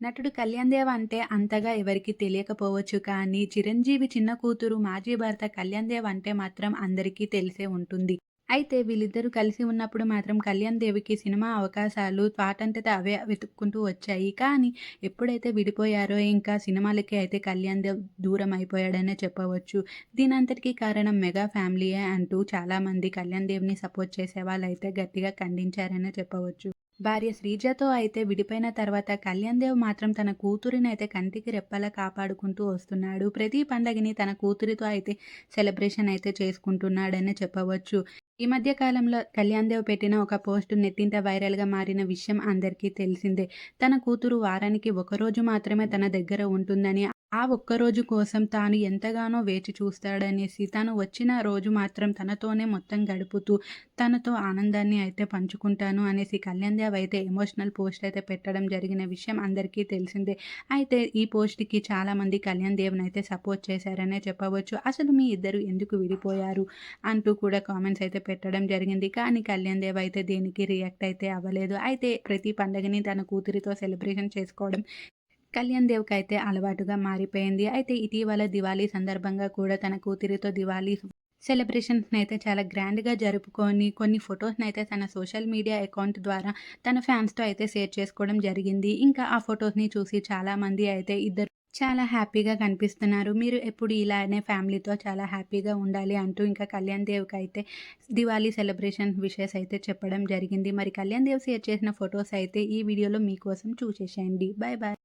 నటుడు కళ్యాణ్ దేవ్ అంటే అంతగా ఎవరికీ తెలియకపోవచ్చు కానీ, చిరంజీవి చిన్న కూతురు మాజీ భర్త కళ్యాణ్ దేవ్ అంటే మాత్రం అందరికీ తెలిసే ఉంటుంది. అయితే వీళ్ళిద్దరూ కలిసి ఉన్నప్పుడు మాత్రం కళ్యాణ్ దేవికి సినిమా అవకాశాలు వాటంతట అవే వెతుక్కుంటూ వచ్చాయి. కానీ ఎప్పుడైతే విడిపోయారో ఇంకా సినిమాలకి అయితే కళ్యాణ్ దేవ్ దూరం అయిపోయాడనే చెప్పవచ్చు. దీనంతటికీ కారణం మెగా ఫ్యామిలీయే అంటూ చాలామంది కళ్యాణ్ దేవ్‌ని సపోర్ట్ చేసే వాళ్ళు అయితే గట్టిగా ఖండించారనే చెప్పవచ్చు. భార్య శ్రీజతో అయితే విడిపోయిన తర్వాత కళ్యాణ్ దేవ్ మాత్రం తన కూతురినైతే కంటికి రెప్పలా కాపాడుకుంటూ వస్తున్నాడు. ప్రతి పండగని తన కూతురితో అయితే సెలబ్రేషన్ అయితే చేసుకుంటున్నాడనే చెప్పవచ్చు. ఈ మధ్య కాలంలో కళ్యాణ్ దేవ్ పెట్టిన ఒక పోస్ట్ నెట్టింట వైరల్‌గా మారిన విషయం అందరికీ తెలిసిందే. తన కూతురు వారానికి ఒకరోజు మాత్రమే తన దగ్గర ఉంటుందని, ఆ ఒక్కరోజు కోసం తాను ఎంతగానో వేచి చూస్తాడనేసి, తను వచ్చిన రోజు మాత్రం తనతోనే మొత్తం గడుపుతూ, తనతో ఆనందాన్ని అయితే పంచుకుంటాను అనేసి కళ్యాణ్ దేవ్ అయితే ఎమోషనల్ పోస్ట్ అయితే పెట్టడం జరిగిన విషయం అందరికీ తెలిసిందే. అయితే ఈ పోస్ట్‌కి చాలామంది కళ్యాణ్ దేవ్ని అయితే సపోర్ట్ చేశారనే చెప్పవచ్చు. అసలు మీ ఇద్దరు ఎందుకు విడిపోయారు? అంటూ కూడా కామెంట్స్ అయితే పెట్టడం జరిగింది. కానీ కళ్యాణ్ దేవ్ అయితే దేనికి రియాక్ట్ అయితే అవ్వలేదు. అయితే ప్రతి పండగని తన కూతురితో సెలబ్రేషన్ చేసుకోవడం కళ్యాణ్ దేవ్కి అయితే అలవాటుగా మారిపోయింది. అయితే ఇటీవల దివాళీ సందర్భంగా కూడా తన కూతురితో దివాళీ సెలబ్రేషన్స్‌నైతే చాలా గ్రాండ్‌గా జరుపుకొని కొన్ని ఫొటోస్ని అయితే తన సోషల్ మీడియా అకౌంట్ ద్వారా తన ఫ్యాన్స్‌తో అయితే షేర్ చేసుకోవడం జరిగింది. ఇంకా ఆ ఫొటోస్ని చూసి చాలామంది అయితే ఇద్దరు చాలా హ్యాపీగా కనిపిస్తున్నారు. మీరు ఎప్పుడు ఇలానే ఫ్యామిలీతో చాలా హ్యాపీగా ఉండాలి అంటూ ఇంకా కళ్యాణ్ దేవ్కి అయితే దివాళీ సెలబ్రేషన్ విషెస్ అయితే చెప్పడం జరిగింది. మరి కళ్యాణ్ దేవ్ షేర్ చేసిన ఫొటోస్ అయితే ఈ వీడియోలో మీకోసం చూసేసేయండి. Bye bye.